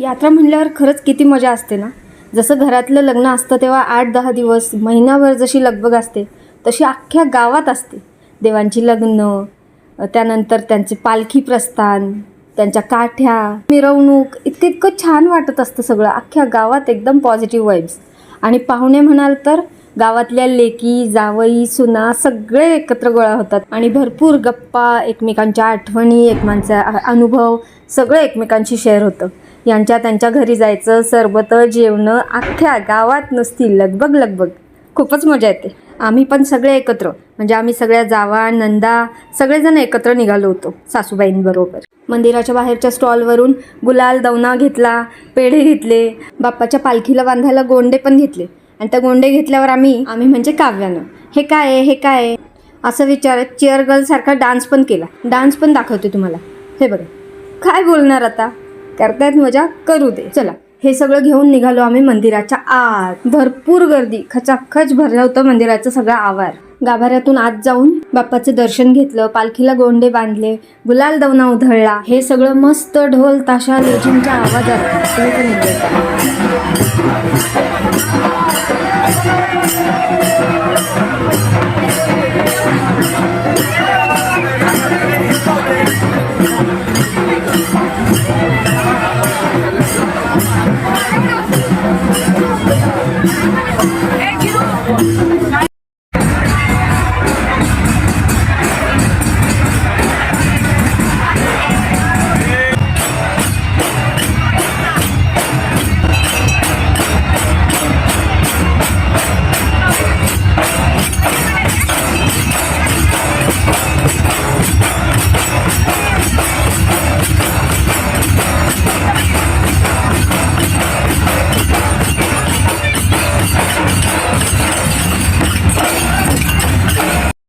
यात्रा म्हणल्यावर खरंच किती मजा असते ना? जसं घरातलं लग्न असतं तेव्हा आठ दहा दिवस महिनाभर जशी लगबग असते तशी अख्ख्या गावात असते. देवांची लग्न त्यानंतर त्यांचे पालखी प्रस्थान त्यांच्या काठ्या मिरवणूक इतकं इतकं छान वाटत असतं सगळं. अख्ख्या गावात एकदम पॉझिटिव्ह वाईब्स आणि पाहुणे म्हणाल तर गावातल्या लेकी जावई सुना सगळे एकत्र गोळा होतात. आणि भरपूर गप्पा एकमेकांच्या आठवणी एकमेकांचा अनुभव सगळं एकमेकांशी शेअर होतं. यांच्या त्यांच्या घरी जायचं सरबत जेवणं अख्ख्या गावात नुसती लगबग लगबग. खूपच मजा येते. आम्ही पण सगळे एकत्र. म्हणजे आम्ही सगळ्या जावा नंदा सगळेजण एकत्र निघालो होतो सासूबाईंबरोबर. मंदिराच्या बाहेरच्या स्टॉलवरून गुलाल दवना घेतला पेढे घेतले बाप्पाच्या पालखीला बांधायला गोंडे पण घेतले. आणि त्या गोंडे घेतल्यावर आम्ही आम्ही म्हणजे काव्यानं. हे काय आहे हे काय आहे? असं विचारत चेअर गर्लसारखा डान्स पण केला. डान्स पण दाखवते तुम्हाला. हे बघा. काय बोलणार आता? करतायत मजा करू दे. चला हे सगळं घेऊन निघालो आम्ही मंदिराच्या आत. भरपूर गर्दी. खचाखच भरलं होतं मंदिराचं सगळं आवार. गाभाऱ्यातून आत जाऊन बाप्पाचं दर्शन घेतलं पालखीला गोंडे बांधले गुलाल दवना उधळला. हे सगळं मस्त ढोल ताशा लेझिमच्या आवाजात